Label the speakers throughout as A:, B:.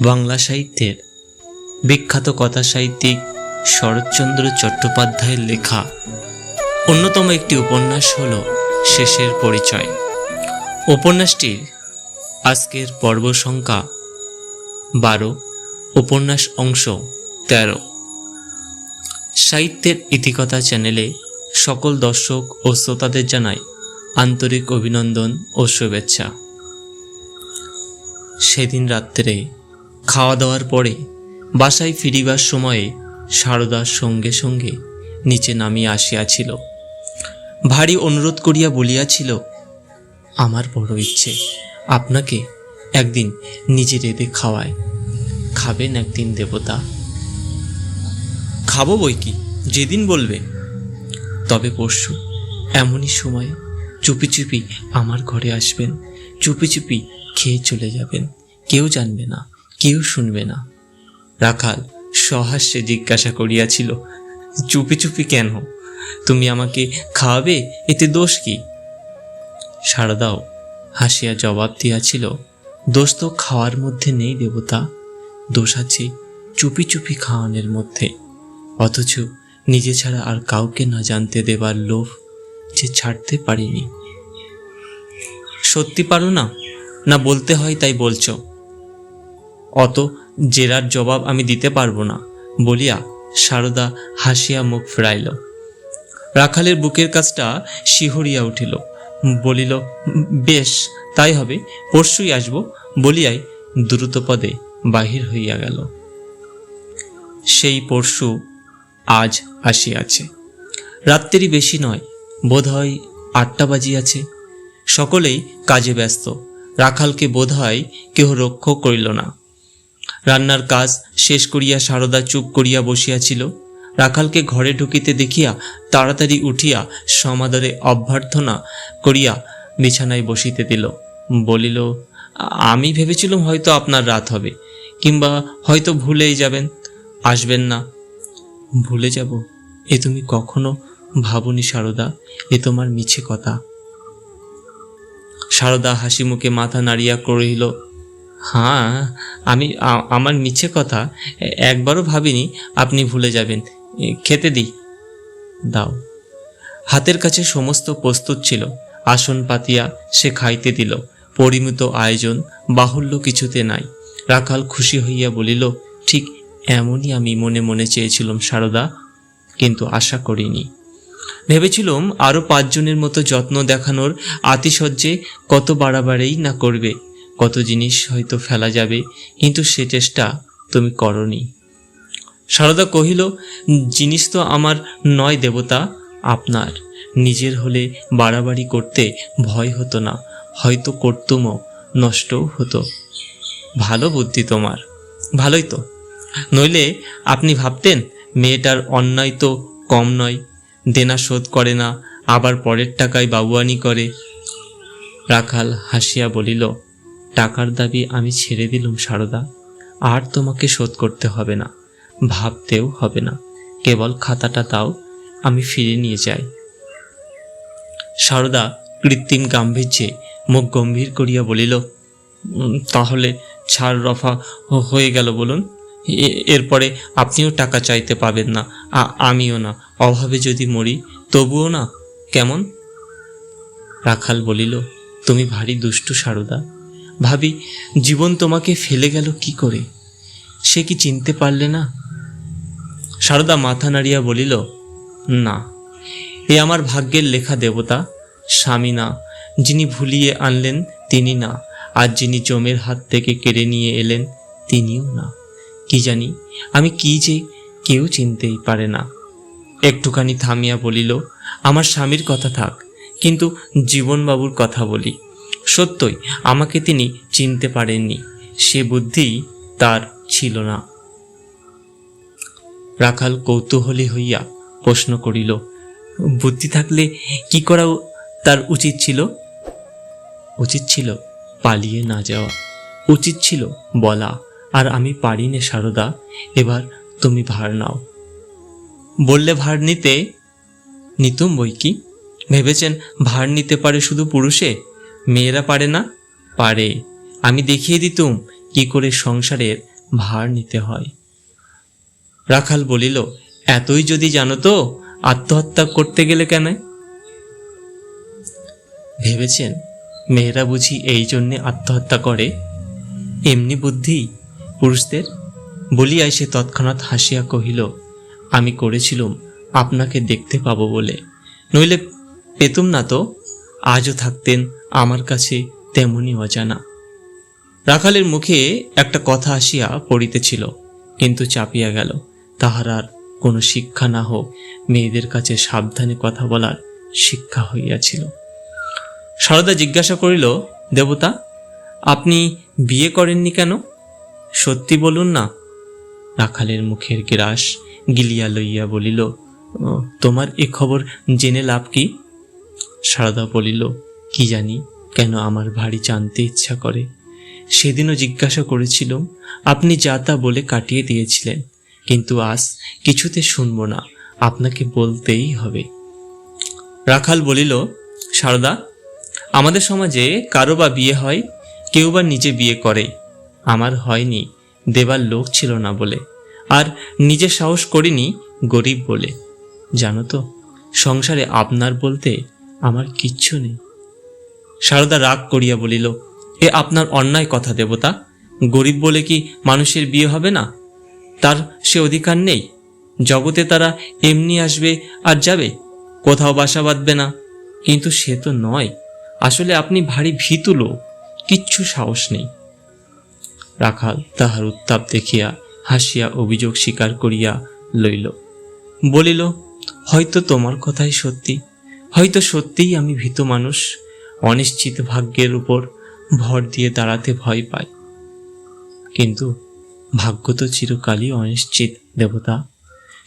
A: বাংলা সাহিত্যের বিখ্যাত কথা সাহিত্যিক শরৎচন্দ্র চট্টোপাধ্যায়ের লেখা। অন্যতম একটি উপন্যাস হল শেষের পরিচয়। উপন্যাসটির আজকের পর্ব সংখ্যা বারো, উপন্যাস অংশ তেরো। সাহিত্যের ইতিকথা চ্যানেলে সকল দর্শক ও শ্রোতাদের জানাই আন্তরিক অভিনন্দন ও শুভেচ্ছা। সেদিন রাত্রে খাওয়া দাওয়ার পরে বাসায় ফিরিবার সময়ে সারদার সঙ্গে সঙ্গে নিচে নামিয়া আসিয়াছিল। ভারী অনুরোধ করিয়া বলিয়াছিল, আমার বড় ইচ্ছে, আপনাকে একদিন নিজে রেঁধে খাওয়ায়। খাবেন একদিন দেবতা। খাব বই কি? যেদিন বলবে। তবে পরশু, এমনই সময় চুপি চুপি আমার ঘরে আসবেন। চুপি চুপি খেয়ে চলে যাবেন। কেউ জানবে না কেউ শুনবে না। রাখাল সহাস্যে জিজ্ঞাসা করিয়াছিল, চুপি চুপি কেন? তুমি আমাকে খাওয়াবে? এতে দোষ কি? সারদাও হাসিয়া জবাব দিয়াছিল, দোষ তো খাওয়ার মধ্যে নেই দেবতা। দোষ আছে চুপি চুপি খাওয়ানোর মধ্যে। অথচ নিজে ছাড়া আর কাউকে না জানতে দেবার লোভ যে ছাড়তে পারিনি। সত্যি পারো না? না বলতে হয় তাই বলছো। অত জেরার জবাব আমি দিতে পারব না, বলিয়া সারদা হাসিয়া মুখ ফেরাইল। রাখালের বুকের কাজটা শিহরিয়া উঠিল, বলিল, বেশ, তাই হবে, পরশুই আসব বলিয়াই দ্রুত পদে বাহির হইয়া গেল। সেই পরশু আজ আসিয়াছে। রাত্রি বেশি নয়, বোধহয় আটটা বাজিয়াছে। সকলেই কাজে ব্যস্ত, রাখালকে বোধহয় কেহ রক্ষ করিল না। রান্নার কাজ শেষ করিয়া সারদা চুপ করিয়া বসিয়াছিল। রাখালকে ঘরে ঢুকিতে দেখিয়া তাড়াতাড়ি উঠিয়া সমাদরে অভ্যর্থনা করিয়া বিছানায় বসিতে দিল। বলিল, আমি ভেবেছিলাম হয়তো আপনার রাত হবে, কিংবা হয়তো ভুলেই যাবেন, আসবেন না। ভুলে যাব? এ তুমি কখনো ভাবনি সারদা, এ তোমার মিছে কথা? সারদা হাসি মুখে মাথা নাড়িয়া করিল হ্যাঁ আমি আমার মিছে কথা, একবারও ভাবিনি আপনি ভুলে যাবেন। খেতে দিই। দাও। হাতের কাছে সমস্ত প্রস্তুত ছিল। আসন পাতিয়া সে খাইতে দিল। পরিমিত আয়োজন বাহুল্য কিছুতে নাই। রাখাল খুশি হইয়া বলিল, ঠিক এমনই আমি মনে মনে চেয়েছিলাম সারদা, কিন্তু আশা করিনি। ভেবেছিলাম আরও পাঁচজনের মতো যত্ন দেখানোর আতিশয্যে কত বাড়াবাড়েই না করবে। কত জিনিস হয়তো ফেলা যাবে, কিন্তু সে চেষ্টা তুমি করনি। সারদা কহিল, জিনিস তো আমার নয় দেবতা, আপনার। নিজের হলে বাড়াবাড়ি করতে ভয় হতো না, হয়তো করতুমও নষ্টও হতো। ভালো বুদ্ধি তোমার। ভালোই তো। নইলে আপনি ভাবতেন, মেয়েটার অন্যায় তো কম নয়, দেনা শোধ করে না, আবার পরের টাকায় বাবুয়ানি করে। রাখাল হাসিয়া বলিল টাকার দাবি আমি ছেড়ে দিলুম, সারদা। আর তোমাকে শোধ করতে হবে না, ভাবতেও হবে না। কেবল খাতাটা দাও, আমি ফিরে নিয়ে যাই। সারদা কৃত্রিম গাম্ভীর্যে মুখ গম্ভীর করিয়া বলিল তাহলে ছাড় রফা হয়ে গেল বলুন। এরপরে আপনিও টাকা চাইতে পাবেন না আমিও না। অভাবে যদি মরি, তবুও না, কেমন? রাখাল বলিল, তুমি ভারী দুষ্টু, সারদা। ভাবি, জীবন তোমাকে ফেলে গেল কি করে? সে কি চিনতে পারলে না? সারদা মাথা নাড়িয়া বলিল, না, এ আমার ভাগ্যের লেখা দেবতা, স্বামী না। যিনি ভুলিয়ে আনলেন তিনি না, আর যিনি জমের হাত থেকে কেড়ে নিয়ে এলেন তিনিও না। কি জানি, আমি কি যে কেউ চিনতেই পারে না। একটুখানি থামিয়া বলিল, আমার স্বামীর কথা থাক, কিন্তু জীবনবাবুর কথা বলি। সত্যই আমাকে তিনি চিনতে পারেননি, সে বুদ্ধি তার ছিল না। রাখাল কৌতূহলী হইয়া প্রশ্ন করিল, বুদ্ধি থাকলে কি করা তার উচিত ছিল? উচিত ছিল পালিয়ে না যাওয়া, উচিত ছিল বলা, আর আমি পারি নে সারদা, এবার তুমি ভার নাও। বললে ভার নিতে, নিতুম বই কি? ভেবেছেন ভার নিতে পারে শুধু পুরুষে? মেয়েরা পারে না? পারে। আমি দেখিয়ে দিতুম কি করে সংসারের ভার নিতে হয়। রাখাল বলিল, এতই যদি জানো তো, আত্মহত্যা করতে গেলে কেন? ভেবেছেন, মেয়েরা বুঝি এই জন্যে আত্মহত্যা করে? এমনি বুদ্ধি, পুরুষদের? বলিয়াই সে তৎক্ষণাৎ হাসিয়া কহিল, আমি করেছিলুম, আপনাকে দেখতে পাবো বলে। নইলে পেতুম না তো? আজও থাকতেন আমার কাছে তেমনই অজানা। রাখালের মুখে একটা কথা আসিয়া পড়িতেছিল কিন্তু চাপিয়া গেল। তাহার আর কোনো শিক্ষা না হোক মেয়েদের কাছে সাবধানে কথা বলার শিক্ষা হইয়াছিল। সারদা জিজ্ঞাসা করিল দেবতা আপনি বিয়ে করেননি কেন? সত্যি বলুন না? রাখালের মুখের গ্রাস গিলিয়া লইয়া বলিল "ও, তোমার এ খবর জেনে লাভ কি? সারদা বলিল, কি জানি, কেন আমার ভারী জানতে ইচ্ছা করে? সেদিনও জিজ্ঞাসা করেছিলাম, আপনি যা তা বলে কাটিয়ে দিয়েছিলেন, কিন্তু আজ কিছুতে শুনব না, আপনাকে বলতেই হবে। রাখাল বলিল সারদা আমাদের সমাজে কারও বা বিয়ে হয়, কেউ বা নিজে বিয়ে করে। আমার হয়নি, দেবার লোক ছিল না বলে, আর নিজে সাহস করিনি গরিব বলে। জানো তো, সংসারে আপনার বলতে আমার কিচ্ছু নেই। সারদা রাগ করিয়া বলিল, এ আপনার অন্যায় কথা দেবতা, গরিব বলে কি মানুষের বিয়ে হবে না? তার সে অধিকার নেই। জগতে তারা এমনি আসবে আর যাবে, কোথাও বাসা বাঁধবে না। কিন্তু সে তো নয়। আসলে আপনি ভারী ভীতু লোক, কিচ্ছু সাহস নেই। রাখাল তাহার উত্তাপ দেখিয়া হাসিয়া অভিযোগ স্বীকার করিয়া লইল। বলিল, হয়তো তোমার কথাই সত্যি। হয়তো সত্যিই আমি ভীত মানুষ, অনিশ্চিত ভাগ্যের উপর ভর দিয়ে দাঁড়াতে ভয় পাই। কিন্তু ভাগ্য তো চিরকালই অনিশ্চিত, দেবতা।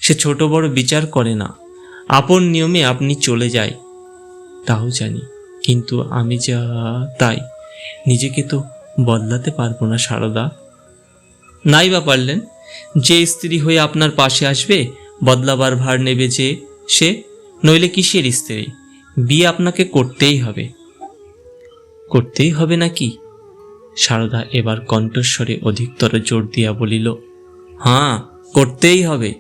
A: সে ছোট বড় বিচার করে না। আপন নিয়মে আপনি চলে যায় তাও জানি, কিন্তু আমি যা তাই, নিজেকে তো বদলাতে পারব না সারদা। নাই বা পারলেন, যে স্ত্রী হয়ে আপনার পাশে আসবে, বদলাবার ভার নেবে যে সে। নইলে কিসের স্ত্রী? বিয়ে আপনাকে করতেই হবে। করতেই হবে নাকি? সারদা এবার কণ্ঠস্বরে অধিকতর জোর দিয়া বলিল হ্যাঁ করতেই হবে।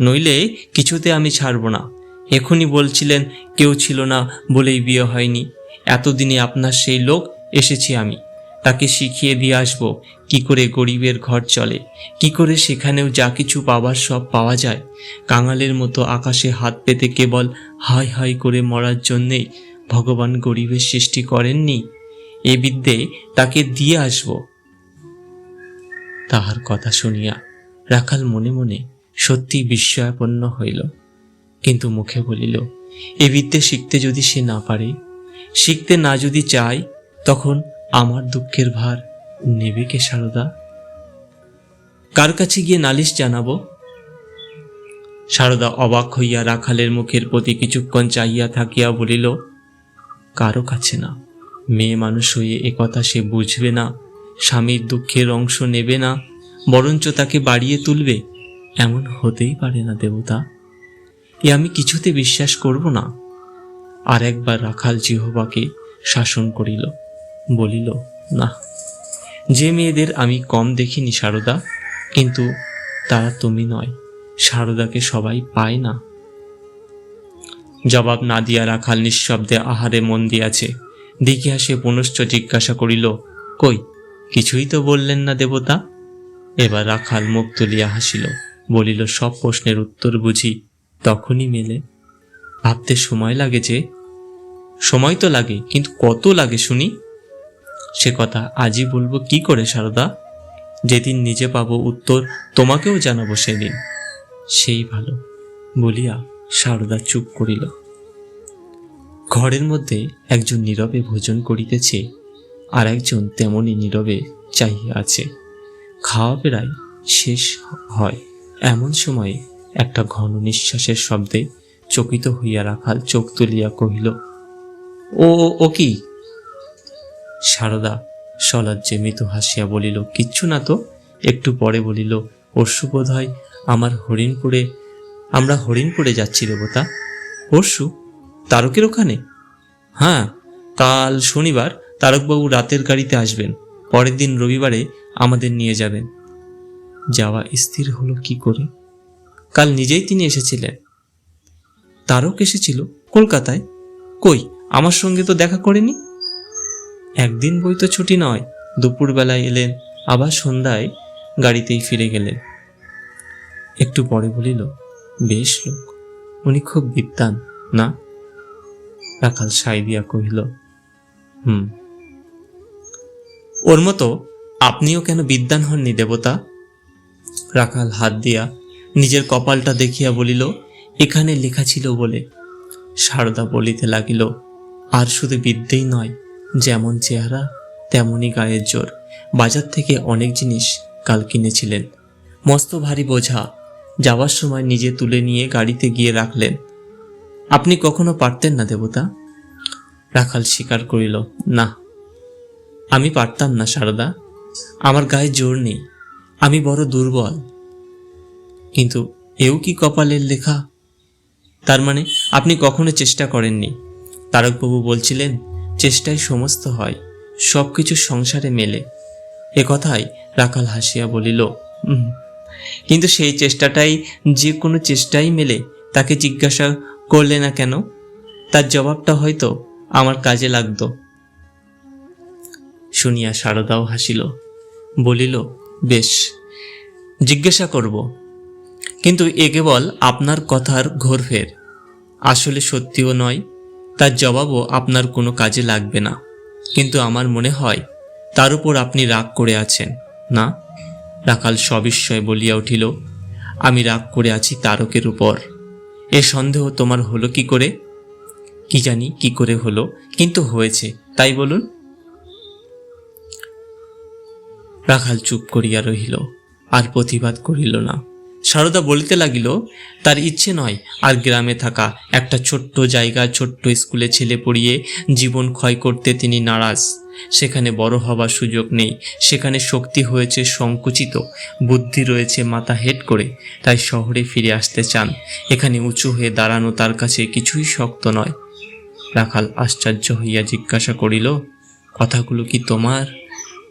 A: নইলে কিছুতে আমি ছাড়ব না। এখনই বলছিলেন কেউ ছিল না বলেই বিয়ে হয়নি। এতদিনে আপনার সেই লোক এসেছি আমি। তাকে শিখিয়ে দিয়ে আসব, কি করে গরিবের ঘর চলে, কি করে সেখানেও যা কিছু পাবার সব পাওয়া যায়। কাঙালের মতো আকাশে হাত পেতে কেবল হাই হাই করে মরার জন্যেই ভগবান গরিবের সৃষ্টি করেননি। এ বিদ্যে তাকে দিয়ে আসব। তাহার কথা শুনিয়া রাখাল মনে মনে সত্যি বিস্ময়াপন্ন হইল। কিন্তু মুখে বলিল, এ বিদ্যে শিখতে যদি সে না পারে, শিখতে না যদি চায়, তখন আমার দুঃখের ভার নেবে কে সারদা? কার কাছে গিয়ে নালিশ জানাব? সারদা অবাক হইয়া রাখালের মুখের প্রতি কিছুক্ষণ চাইয়া থাকিয়া বলিল, কারও কাছে না। মেয়ে মানুষ হয়ে একথা সে বুঝবে না, স্বামীর দুঃখের অংশ নেবে না, বরঞ্চ তাকে বাড়িয়ে তুলবে। এমন হতেই পারে না দেবতা। এ আমি কিছুতে বিশ্বাস করব না। আর একবার রাখাল জিহবাকে শাসন করিল। বলিল, না, যে মেয়েদের আমি কম দেখিনি সারদা, কিন্তু তারা তুমি নয়, সারদাকে সবাই পায় না। জবাব না দিয়া রাখাল নিঃশব্দে আহারে মন দিয়াছে। দেখিয়া সে পুনশ্চ জিজ্ঞাসা করিল, কই, কিছুই তো বললেন না দেবতা? এবার রাখাল মুখ তুলিয়া হাসিল, বলিল, সব প্রশ্নের উত্তর বুঝি, তখনই মেলে। ভাবতে সময় লাগে যে? সময় তো লাগে, কিন্তু কত লাগে শুনি? সে কথা আজই বলব কি করে, সারদা? যেদিন নিজে পাবো উত্তর তোমাকেও জানাব সেদিন। সেই ভালো, বলিয়া সারদা চুপ করিল। ঘরের মধ্যে একজন নীরবে ভোজন করিতেছে, আর একজন তেমনি নীরবে চাহিয়া আছে। খাওয়া প্রায় শেষ হয়। এমন সময়ে একটা ঘন নিঃশ্বাসের শব্দে চকিত হইয়া রাখাল চোখ তুলিয়া কহিল, ও- ও কি? সারদা সলজ্জে মৃদু হাসিয়া বলিল, কিচ্ছু না তো? একটু পরে বলিল পরশু বোধ হয় আমার হরিণপুরে, আমরা হরিণপুরে যাচ্ছি দেবতা পরশু তারকের ওখানে? হ্যাঁ কাল শনিবার তারকবাবু রাতের গাড়িতে আসবেন, পরের দিন রবিবারে আমাদের নিয়ে যাবেন। যাওয়া স্থির হলো কি করে? কাল নিজেই তিনি এসেছিলেন। তারক এসেছিল কলকাতায়? কই, আমার সঙ্গে তো দেখা করেনি? একদিন বই তো ছুটি নয়, দুপুরবেলায় এলেন, আবার সন্ধ্যায় গাড়িতেই ফিরে গেলেন। একটু পরে বলিল, বেশ লোক, উনি খুব বিদ্বান, না? রাখাল সাই দিয়া কহিল, হুম। ওর মতো আপনিও কেন বিদ্বান হননি, দেবতা? রাখাল হাত দিয়া নিজের কপালটা দেখিয়া বলিল, এখানে লেখা ছিল বলে। সারদা বলিতে লাগিল, আর শুধু বিদ্যেই নয় যেমন চেহারা তেমনই গায়ের জোর। বাজার থেকে অনেক জিনিস কাল কিনেছিলেন। মস্ত ভারী বোঝা। যাওয়ার সময় নিজে তুলে নিয়ে গাড়িতে গিয়ে রাখলেন। আপনি কখনো পারতেন না, দেবতা? রাখাল স্বীকার করিল, না। আমি পারতাম না, সারদা। আমার গায়ে জোর নেই। আমি বড় দুর্বল। কিন্তু এও কি কপালের লেখা? তার মানে আপনি কখনো চেষ্টা করেননি? তারকবাবু বলছিলেন চেষ্টায় সমস্ত হয় সব কিছু সংসারে মেলে। এ কথাই রাখাল হাসিয়া বলিল কিন্তু সেই চেষ্টাটাই যে কোনো চেষ্টাই মেলে, তাকে জিজ্ঞাসা করলে না কেন? তার জবাবটা হয়তো আমার কাজে লাগতো। শুনিয়া শারদাও হাসিল, বলিল, বেশ, জিজ্ঞাসা করব। কিন্তু এ কেবল আপনার কথার ঘোরফের। আসলে সত্যিও নয় তার জবাবও আপনার কোনো কাজে লাগবে না। কিন্তু আমার মনে হয়, তার উপর আপনি রাগ করে আছেন, না? রাখাল সবিস্ময় বলিয়া উঠিল, আমি রাগ করে আছি তারকের উপর। এ সন্দেহ তোমার হলো কি করে? কি জানি কি করে হলো, কিন্তু হয়েছে, তাই বলুন। রাখাল চুপ করিয়া রহিল, আর প্রতিবাদ করিল না। সারদা বলিতে লাগিল, তার ইচ্ছে নয় আর গ্রামে থাকা। একটা ছোট্ট জায়গা, ছোট্ট স্কুলে ছেলে পড়িয়ে জীবন ক্ষয় করতে তিনি নারাজ। সেখানে বড় হবার সুযোগ নেই। সেখানে শক্তি হয়েছে সংকুচিত। বুদ্ধি রয়েছে মাথা হেট করে। তাই শহরে ফিরে আসতে চান। এখানে উঁচু হয়ে দাঁড়ানো তার কাছে কিছুই শক্ত নয়। রাখাল আশ্চর্য হইয়া জিজ্ঞাসা করিল, কথাগুলো কি তোমার?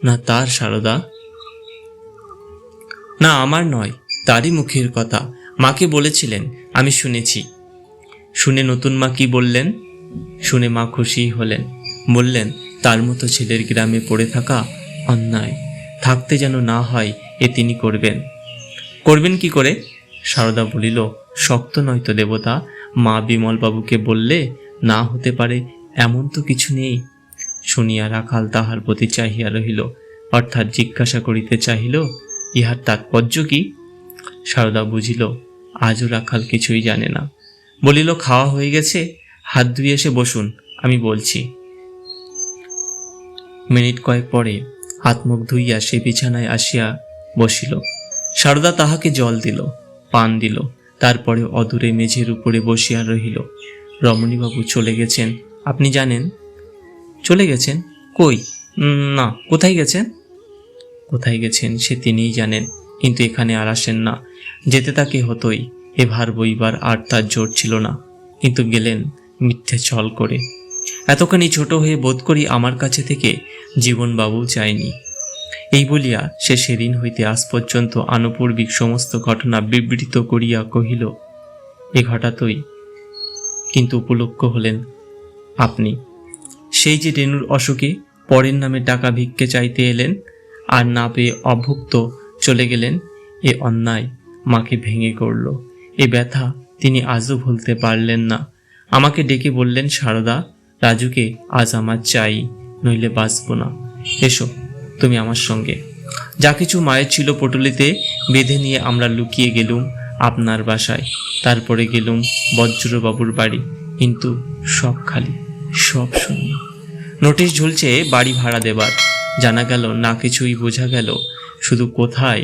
A: না তার, সারদা? না, আমার নয়। তারই মুখের কথা। মাকে বলেছিলেন, আমি শুনেছি। শুনে নতুন মা কি বললেন? শুনে মা খুশি হলেন। বললেন, তার মতো ছেলের গ্রামে পড়ে থাকা অন্যায়। থাকতে যেন না হয়, এ তিনি করবেন। করবেন কি করে? সারদা বলিল, শক্ত নয়তো দেবতা। মা বিমলবাবুকে বললে, না হতে পারে, এমন তো কিছু নেই। শুনিয়া রাখাল তাহার প্রতি চাহিয়া রহিল। অর্থাৎ জিজ্ঞাসা করিতে চাহিল, ইহার তাৎপর্য কি? সারদা বুঝিল, আজও রাখাল কিছুই জানে না। বলিল, খাওয়া হয়ে গেছে, হাত ধুয়ে এসে বসুন, আমি বলছি। মিনিট কয়েক পরে হাত মুখ ধুইয়া সে বিছানায় আসিয়া বসিল। সারদা তাহাকে জল দিল, পান দিল, তারপরে অদূরে মেঝের উপরে বসিয়া রহিল। রমণীবাবু চলে গেছেন, আপনি জানেন? চলে গেছেন? কই? না, কোথায় গেছেন? কোথায় গেছেন সে তিনিই জানেন, কিন্তু এখানে আর আসেন না। যেতে তাকে হতোই। এ ভার বইবার আর তার জোর ছিল না। কিন্তু গেলেন মিথ্যে ছল করে। এতখানি ছোট হয়ে বোধ করি আমার কাছে থেকে জীবনবাবু চায়নি। এই বলিয়া সে সেদিন হইতে আজ পর্যন্ত আনুপূর্বিক সমস্ত ঘটনা বিবৃত করিয়া কহিল, এ ঘটাতই। কিন্তু উপলক্ষ হলেন আপনি। সেই যে রেণুর অসুখে পরের নামে টাকা ভিক্ষে চাইতে এলেন আর না পেয়ে অভুক্ত চলে গেলেন এ অন্যায়। মাকে ভেঙে করল। এ ব্যথা তিনি আজও ভুলতে পারলেন না। আমাকে ডেকে বললেন, সারদা, রাজুকে আজ আমার চাই, নইলে বাঁচব না। এসো, তুমি আমার সঙ্গে যা কিছু মায়ের ছিল পটুলিতে, বেঁধে নিয়ে আমরা লুকিয়ে গেলুম আপনার বাসায়। তারপরে গেলুম বজ্রবাবুর বাড়ি, কিন্তু সব খালি, সব শূন্য। নোটিশ ঝুলছে বাড়ি ভাড়া দেবার। জানা গেল, না কিছুই বোঝা গেল, শুধু কোথায়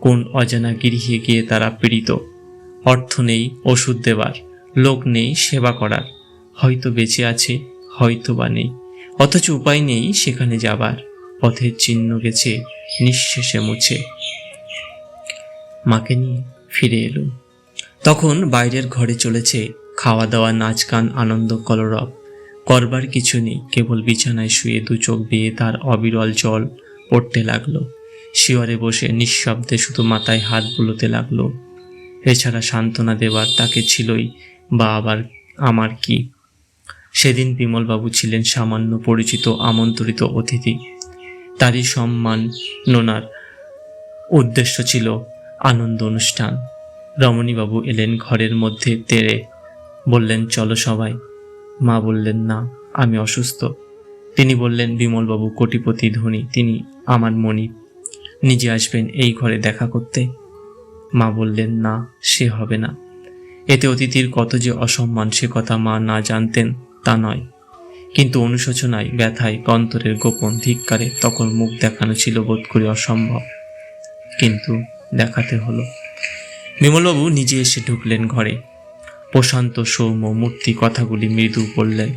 A: কোন অজানা গৃহে গিয়ে তারা পীড়িত। অর্থ নেই, ওষুধ দেবার, লোক নেই, সেবা করার। হয়তো বেঁচে আছে, হয়তো বা নেই। অথচ উপায় নেই সেখানে যাবার। পথের চিহ্ন গেছে, নিঃশেষে মুছে। মাকে নিয়ে ফিরে এলো। তখন বাইরের ঘরে চলেছে খাওয়া দাওয়া নাচ গান আনন্দ, কলরব। করবার কিছু নেই, কেবল বিছানায় শুয়ে দু চোখ বেয়ে তার অবিরল জল পড়তে লাগল। শিয়রে বসে নিঃশব্দে শুধু মাথায় হাত বুলোতে লাগল। এছাড়া সান্ত্বনা দেবার তাকে ছিলই বা আবার আমার কি? সেদিন বিমলবাবু ছিলেন সামান্য পরিচিত আমন্ত্রিত অতিথি। তারই সম্মাননার উদ্দেশ্য ছিল আনন্দ অনুষ্ঠান। রমণীবাবু এলেন ঘরের মধ্যে তেড়ে বললেন, চলো সবাই। মা বললেন, না, আমি অসুস্থ। তিনি বললেন, বিমলবাবু কোটিপতি ধনী, তিনি আমার মনি নিজে আসবেন এই ঘরে দেখা করতে। মা বললেন, না, সে হবে না। এতে অতিথির কত যে অসম্মান সে কথা মা না জানতেন তা নয়। কিন্তু অনুশোচনায়, ব্যথায় অন্তরের গোপন ধিক্কারে তখন মুখ দেখানো ছিল বোধ করি অসম্ভব। কিন্তু দেখাতে হলো। বিমলবাবু নিজে এসে ঢুকলেন ঘরে। প্রশান্ত, সৌম্য, মূর্তি কথাগুলি মৃদু বললেন,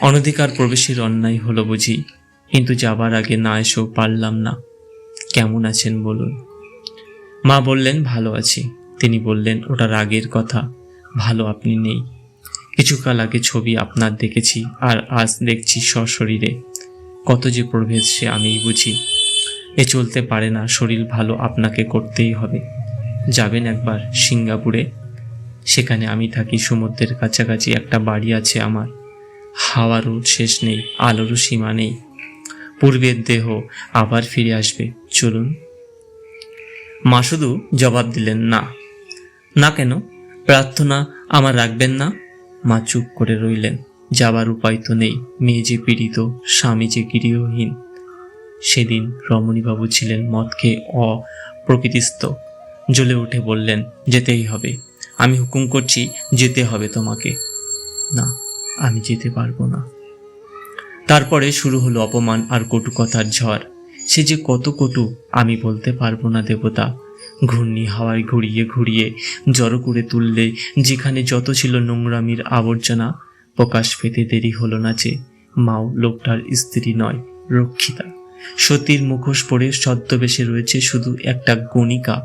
A: অনধিকার প্রবেশের অন্যায় হলো বুঝি, কিন্তু যাবার আগে না এসেও পারলাম না। কেমন আছেন বলুন। মা বললেন, ভালো আছি। তিনি বললেন, ওটা রাগের কথা। ভালো আপনি নেই। কিছুকাল আগে ছবি আপনার দেখেছি, আর আজ দেখছি সশরীরে। কত যে প্রভেদ সে আমিই বুঝি। এ চলতে পারে না, শরীর ভালো আপনাকে করতেই হবে। যাবেন একবার সিঙ্গাপুরে। সেখানে আমি থাকি, সমুদ্রের কাছাকাছি একটা বাড়ি আছে আমার। হাওয়ারও শেষ নেই, আলোরও সীমা নেই। পূর্বের দেহ আবার ফিরে আসবে। চলুন। মা শুধু জবাব দিলেন, না। না কেন? প্রার্থনা আমার রাখবেন না? মা চুপ করে রইলেন। যাবার উপায় তো নেই। মেয়ে যে পীড়িত, স্বামী যে গৃহহীন। সেদিন রমণীবাবু ছিলেন মদ খেয়ে অপ্রকৃতিস্থ। জ্বলে উঠে বললেন, যেতেই হবে। আমি হুকুম করছি, যেতে হবে তোমাকে। না, আমি যেতে পারব না। তারপরে শুরু হলো অপমান আর কটু কথার ঝড়। সে যে কত কটু, আমি বলতে পারব না দেবতা। ঘূর্ণি হাওয়ায় ঘুরিয়ে ঘুরিয়ে জড়ো করে তুললে যেখানে যত ছিল নোংরামির আবর্জনা, প্রকাশ পেতে দেরি হলো না যে মাও লোকটার স্ত্রী নয়, রক্ষিতা। সতীর মুখোশ পরে ছদ্মবেশে রয়েছে শুধু একটা গণিকা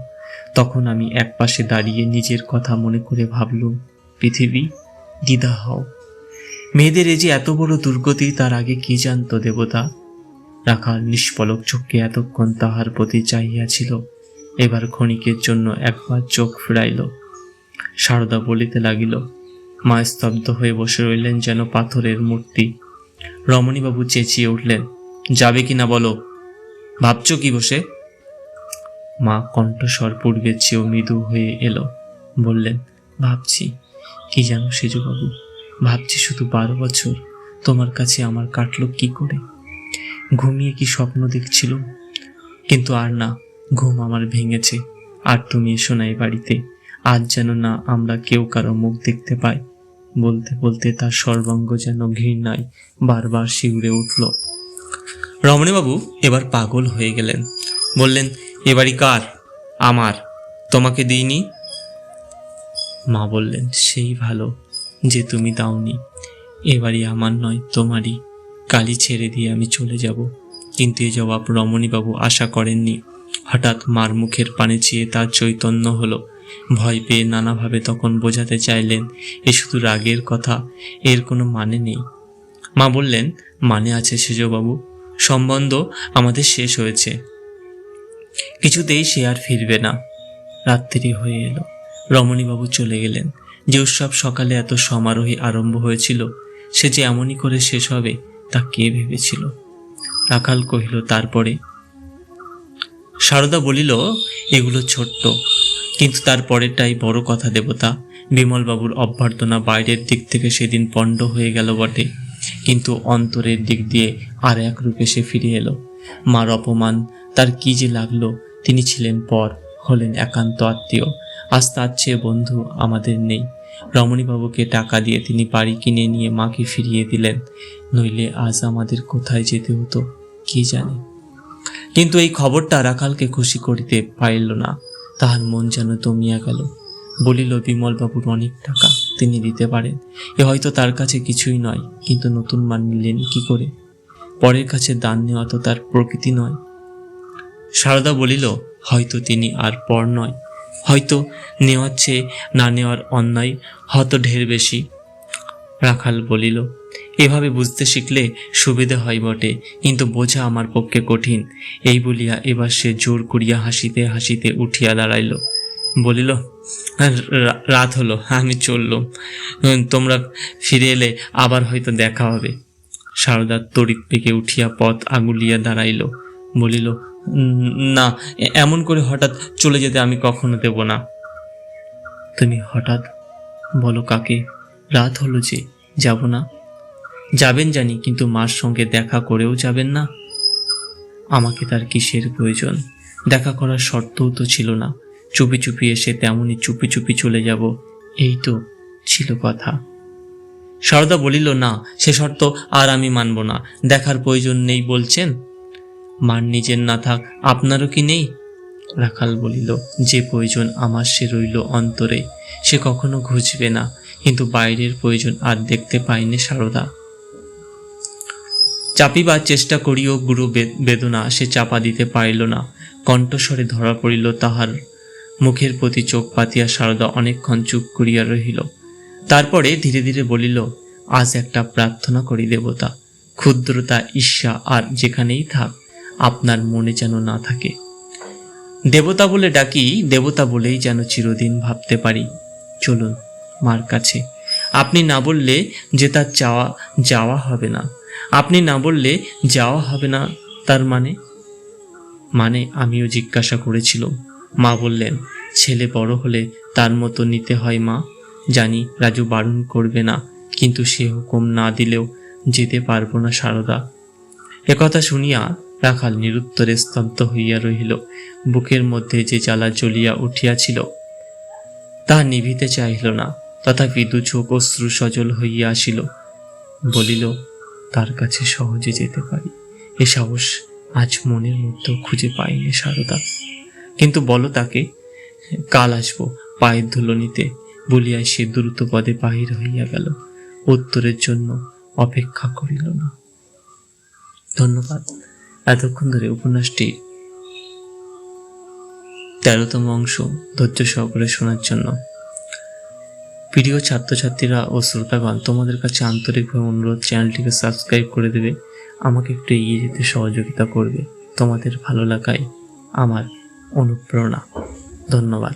A: তখন আমি একপাশে দাঁড়িয়ে নিজের কথা মনে করে ভাবলুম, পৃথিবী, দ্বিধা হও। মেয়েদের এই যে এত বড় দুর্গতি, তার আগে কি জানত দেবতা? রাখাল নিষ্পলক চোখকে এতক্ষণ তাহার প্রতি চাহিয়াছিল। এবার ক্ষণিকের জন্য একবার চোখ ফিরাইল। সারদা বলিতে লাগিল, মা স্তব্ধ হয়ে বসে রইলেন যেন পাথরের মূর্তি। রমণীবাবু চেঁচিয়ে উঠলেন, যাবে কি না বলো? ভাবছ কি বসে? মা কণ্ঠস্বর পূর্বের চেয়েও মৃদু হয়ে এলো, বললেন, ভাবছি, কি জানো সেজুবাবু, ভাবছি শুধু বারো বছর। তোমার কাছে আমার কাটলো কি করে? ঘুমিয়ে কি স্বপ্ন দেখছিল? কিন্তু আর না, ঘুম আমার ভেঙেছে। আর তুমি এসো না বাড়িতে। আজ যেন না আমরা কেউ কারও মুখ দেখতে পাই। বলতে বলতে তার সর্বাঙ্গ যেন ঘৃণায় বারবার শিউরে উঠল। রমণীবাবু এবার পাগল হয়ে গেলেন। বললেন, এ বাড়ি কার? আমার। তোমাকে দিইনি? মা বললেন, সেই ভালো যে তুমি দাওনি। এ বাড়ি আমার নয়, তোমারই। কালি ছেড়ে দিয়ে আমি চলে যাব। কিন্তু এ জবাব রমণীবাবু আশা করেননি। হঠাৎ মার মুখের পানে চেয়ে তার চৈতন্য হলো। ভয় পেয়ে নানাভাবে তখন বোঝাতে চাইলেন, এ শুধু রাগের কথা, এর কোনো মানে নেই। মা বললেন মানে আছে সেজবাবু। সম্বন্ধ আমাদের শেষ হয়েছে। কিছুতেই সে আর ফিরবে না। রাত্রি হয়ে এলো। রমণীবাবু চলে গেলেন। যে উৎসব সকালে এত সমারোহে আরম্ভ হয়েছিল, সে যে এমনই করে শেষ হবে তা কে ভেবেছিল? রাখাল কহিল, তারপরে? সারদা বলিল, এগুলো ছোট্ট, কিন্তু তার পরেরটাই বড় কথা, দেবতা। বিমলবাবুর অভ্যর্থনা বাইরের দিক থেকে সেদিন পণ্ড হয়ে গেল বটে, কিন্তু অন্তরের দিক দিয়ে আর এক রূপে সে ফিরে এলো। মার অপমান, তার কি যে লাগল, তিনি ছিলেন পর, হলেন একান্ত আত্মীয়। আজ তার চেয়ে বন্ধু আমাদের নেই। রমণীবাবুকে টাকা দিয়ে তিনি বাড়ি কিনে নিয়ে মাকে ফিরিয়ে দিলেন। নইলে আজ আমাদের কোথায় যেতে হতো, কি জানে? কিন্তু এই খবরটা রাখালকে খুশি করিতে পারিল না। তাহার মন যেন দমিয়া গেল। বলিল, বিমলবাবুর অনেক টাকা তিনি দিতে পারেন। এ হয়তো তার কাছে কিছুই নয়, কিন্তু নতুন মান নিলেন কি করে? পরের কাছে দান নেওয়া তো তার প্রকৃতি নয়। সারদা বলিল, হয়তো তিনি আর পর নয়। হয়তো নেওয়ার চেয়ে না নেওয়ার অন্যায় হয়তো ঢের বেশি। রাখাল বলিল এভাবে বুঝতে শিখলে সুবিধে হয় বটে কিন্তু বোঝা আমার পক্ষে কঠিন। এই বলিয়া এবার সে জোর করিয়া হাসিতে হাসিতে উঠিয়া দাঁড়াইল। বলিল "রা- রাত হলো আমি চললুম। তোমরা ফিরে এলে আবার হয়তো দেখা হবে। সারদা তড়িৎ পেকে উঠিয়া পথ আগুলিয়া দাঁড়াইল। বলিল "উম, না এমন করে হঠাৎ চলে যেতে আমি কখনো দেব না। তুমি হঠাৎ বলো কাকে? রাত হলো যে, যাব না। যাবেন জানি, কিন্তু মার সঙ্গে দেখা করেও যাবেন না। আমাকে তার কিসের প্রয়োজন? দেখা করার শর্তও তো ছিল না। চুপি চুপি এসে তেমনি চুপি চুপি চলে যাব। এই তো ছিল কথা। সারদা বলিল, না, সে শর্ত আর আমি মানব না। দেখার প্রয়োজন নেই বলছেন? মার নিজের না থাক, আপনারও কি নেই? রাখাল বলিল, যে প্রয়োজন আমার সে রইল অন্তরে, সে কখনো ঘুচবে না, কিন্তু বাইরের প্রয়োজন আর দেখতে পায়নি সারদা। চাপিবার চেষ্টা করিও গুরু বেদনা, সে চাপা দিতে পারিল না। কণ্ঠস্বরে ধরা পড়িল তাহার মুখের প্রতি চোখ পাতিয়া সারদা অনেকক্ষণ চুপ করিয়া রহিল। তারপরে ধীরে ধীরে বলিল, আজ একটা প্রার্থনা করি দেবতা, ক্ষুদ্রতা, ঈর্ষা আর যেখানেই থাক। আপনার মনে যেন না থাকে। দেবতা বলে ডাকি, দেবতা বলেই যেন চিরদিন ভাবতে পারি। চলুন, মার কাছে। আপনি না বললে যে তার চাওয়া, যাওয়া হবে না। আপনি না বললে যাওয়া হবে না, তার মানে? মানে আমিও জিজ্ঞাসা করেছিলাম। মা বললেন, ছেলে বড় হলে তার মতো নিতে হয় মা। জানি রাজু বারণ করবে না, কিন্তু সে হুকুম না দিলেও যেতে পারব না সারদা। একথা শুনিয়া রাখাল নিরুত্তরে স্তব্ধ হইয়া রহিল, বুকের মধ্যে যে জ্বালা জ্বলিয়া উঠিয়াছিল তা নিভিতে চাহিল না। তথাপি দু চোখ অশ্রু সজল হইয়া আসিল, বলিল, তার কাছে সহজে যেতে পারি। এ সাহস আজ মনের মধ্যেও খুঁজে পাইনি সারদা। কিন্তু বলো তাকে, কাল আসব পায়ের ধুলো নিতে। বলিয়া সে দ্রুত পদে বাহির হইয়া গেল, উত্তরের জন্য অপেক্ষা করিল না। ধন্যবাদ। এতক্ষণ ধরে উপন্যাসটি তেরোতম অংশ ধৈর্য সহকারে শোনার জন্য। প্রিয় ছাত্রছাত্রীরা ও শ্রোতাগণ, তোমাদের কাছে আন্তরিকভাবে অনুরোধ, চ্যানেলটিকে সাবস্ক্রাইব করে দেবে। আমাকে একটু এগিয়ে যেতে সহযোগিতা করবে। তোমাদের ভালো লাগায় আমার অনুপ্রেরণা। ধন্যবাদ।